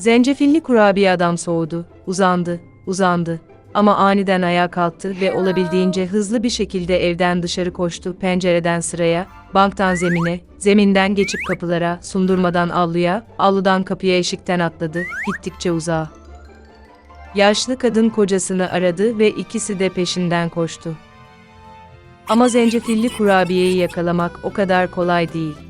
Zencefilli kurabiye adam soğudu, uzandı, uzandı. Ama aniden ayağa kalktı ve olabildiğince hızlı bir şekilde evden dışarı koştu, pencereden sıraya, banktan zemine, zeminden geçip kapılara, sundurmadan avluya, avludan kapıya eşikten atladı, gittikçe uzağa. Yaşlı kadın kocasını aradı ve ikisi de peşinden koştu. Ama zencefilli kurabiyeyi yakalamak o kadar kolay değil.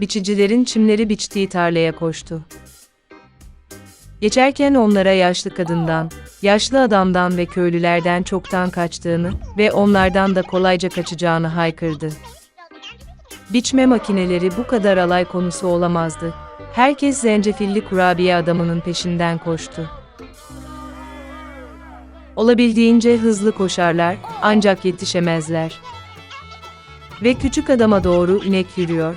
biçicilerin çimleri biçtiği tarlaya koştu. Geçerken onlara yaşlı kadından, yaşlı adamdan ve köylülerden çoktan kaçtığını ve onlardan da kolayca kaçacağını haykırdı. Biçme makineleri bu kadar alay konusu olamazdı. Herkes zencefilli kurabiye adamının peşinden koştu. Olabildiğince hızlı koşarlar, ancak yetişemezler. Ve küçük adama doğru inek yürüyor,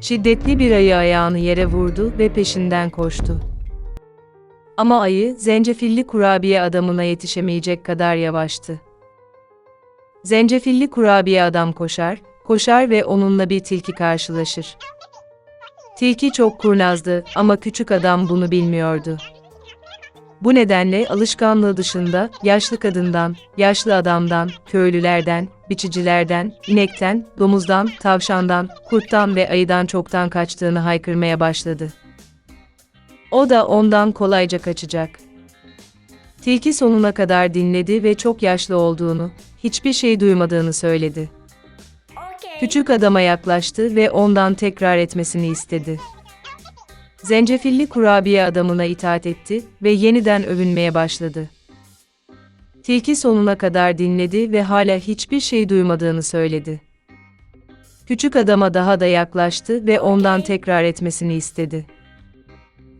Şiddetli bir ayı ayağını yere vurdu ve peşinden koştu. Ama ayı, zencefilli kurabiye adamına yetişemeyecek kadar yavaştı. Zencefilli kurabiye adam koşar, koşar ve onunla bir tilki karşılaşır. Tilki çok kurnazdı ama küçük adam bunu bilmiyordu. Bu nedenle alışkanlığı dışında yaşlı kadından, yaşlı adamdan, köylülerden, biçicilerden, inekten, domuzdan, tavşandan, kurttan ve ayıdan çoktan kaçtığını haykırmaya başladı. O da ondan kolayca kaçacak. Tilki sonuna kadar dinledi ve çok yaşlı olduğunu, hiçbir şey duymadığını söyledi. Küçük adama yaklaştı ve ondan tekrar etmesini istedi. Zencefilli kurabiye adamına itaat etti ve yeniden övünmeye başladı. Tilki sonuna kadar dinledi ve hala hiçbir şey duymadığını söyledi. Küçük adama daha da yaklaştı ve ondan tekrar etmesini istedi.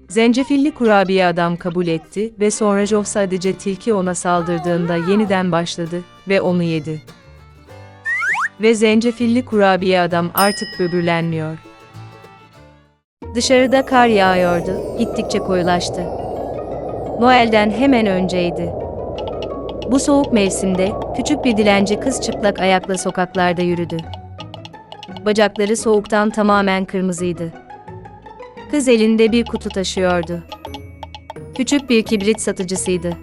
Zencefilli kurabiye adam kabul etti ve sonra Joe sadece tilki ona saldırdığında yeniden başladı ve onu yedi. Ve zencefilli kurabiye adam artık böbürlenmiyor. Dışarıda kar yağıyordu, gittikçe koyulaştı. Noel'den hemen önceydi. Bu soğuk mevsimde küçük bir dilenci kız çıplak ayakla sokaklarda yürüdü. Bacakları soğuktan tamamen kırmızıydı. Kız elinde bir kutu taşıyordu. Küçük bir kibrit satıcısıydı.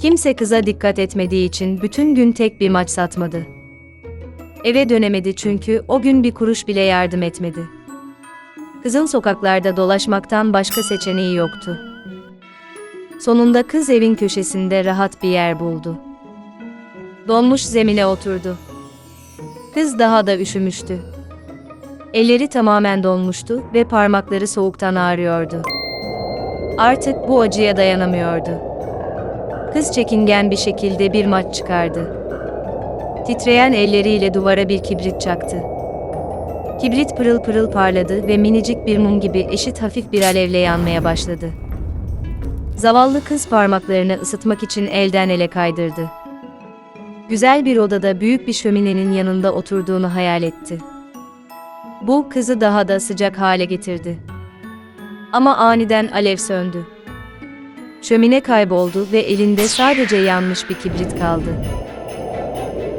Kimse kıza dikkat etmediği için bütün gün tek bir maç satmadı. Eve dönemedi çünkü o gün bir kuruş bile yardım etmedi. Kızın sokaklarda dolaşmaktan başka seçeneği yoktu. Sonunda kız evin köşesinde rahat bir yer buldu. Donmuş zemine oturdu. Kız daha da üşümüştü. Elleri tamamen donmuştu ve parmakları soğuktan ağrıyordu. Artık bu acıya dayanamıyordu. Kız çekingen bir şekilde bir maç çıkardı. Titreyen elleriyle duvara bir kibrit çaktı. Kibrit pırıl pırıl parladı ve minicik bir mum gibi eşit hafif bir alevle yanmaya başladı. Zavallı kız parmaklarını ısıtmak için elden ele kaydırdı. Güzel bir odada büyük bir şöminenin yanında oturduğunu hayal etti. Bu kızı daha da sıcak hale getirdi. Ama aniden alev söndü. Şömine kayboldu ve elinde sadece yanmış bir kibrit kaldı.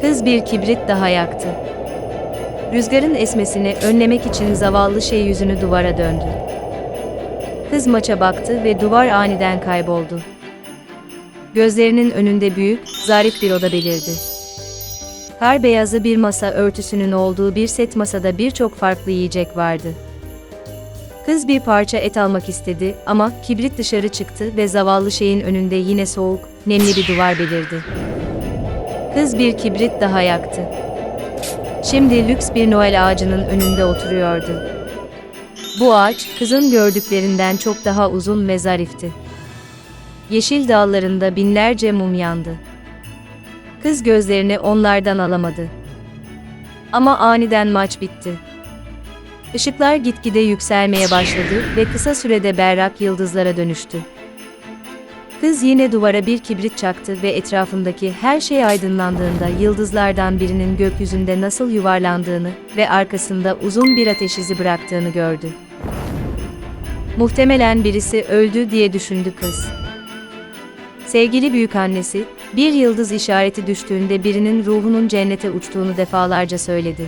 Kız bir kibrit daha yaktı. Rüzgarın esmesini önlemek için zavallı şey yüzünü duvara döndü. Kız maça baktı ve duvar aniden kayboldu. Gözlerinin önünde büyük, zarif bir oda belirdi. Kar beyazı bir masa örtüsünün olduğu bir set masada birçok farklı yiyecek vardı. Kız bir parça et almak istedi ama kibrit dışarı çıktı ve zavallı şeyin önünde yine soğuk, nemli bir duvar belirdi. Kız bir kibrit daha yaktı. Şimdi lüks bir Noel ağacının önünde oturuyordu. Bu ağaç, kızın gördüklerinden çok daha uzun ve zarifti. Yeşil dallarında binlerce mum yandı. Kız gözlerini onlardan alamadı. Ama aniden maç bitti. Işıklar gitgide yükselmeye başladı ve kısa sürede berrak yıldızlara dönüştü. Kız yine duvara bir kibrit çaktı ve etrafındaki her şey aydınlandığında yıldızlardan birinin gökyüzünde nasıl yuvarlandığını ve arkasında uzun bir ateş izi bıraktığını gördü. Muhtemelen birisi öldü diye düşündü kız. Sevgili büyük annesi, bir yıldız işareti düştüğünde birinin ruhunun cennete uçtuğunu defalarca söyledi.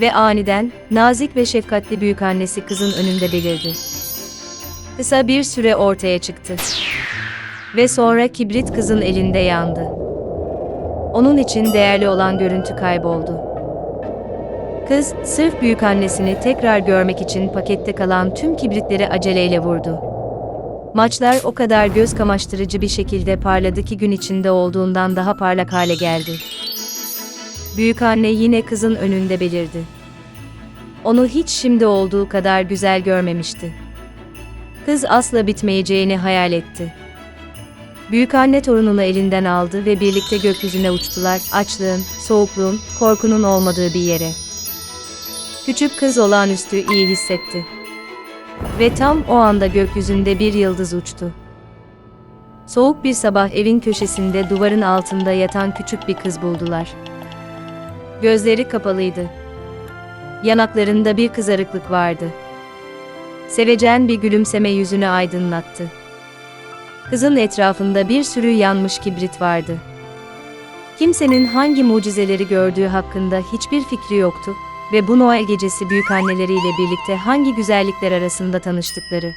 Ve aniden, nazik ve şefkatli büyük annesi kızın önünde belirdi. Kısa bir süre ortaya çıktı. Ve sonra kibrit kızın elinde yandı. Onun için değerli olan görüntü kayboldu. Kız, sırf büyük annesini tekrar görmek için pakette kalan tüm kibritleri aceleyle vurdu. Maçlar o kadar göz kamaştırıcı bir şekilde parladı ki gün içinde olduğundan daha parlak hale geldi. Büyük anne yine kızın önünde belirdi. Onu hiç şimdi olduğu kadar güzel görmemişti. Kız asla bitmeyeceğini hayal etti. Büyük anne torununu elinden aldı ve birlikte gökyüzüne uçtular, açlığın, soğukluğun, korkunun olmadığı bir yere. Küçük kız olağanüstü iyi hissetti. Ve tam o anda gökyüzünde bir yıldız uçtu. Soğuk bir sabah evin köşesinde duvarın altında yatan küçük bir kız buldular. Gözleri kapalıydı. Yanaklarında bir kızarıklık vardı. Sevecen bir gülümseme yüzünü aydınlattı. Kızın etrafında bir sürü yanmış kibrit vardı. Kimsenin hangi mucizeleri gördüğü hakkında hiçbir fikri yoktu ve bu Noel gecesi büyük anneleriyle birlikte hangi güzellikler arasında tanıştıkları,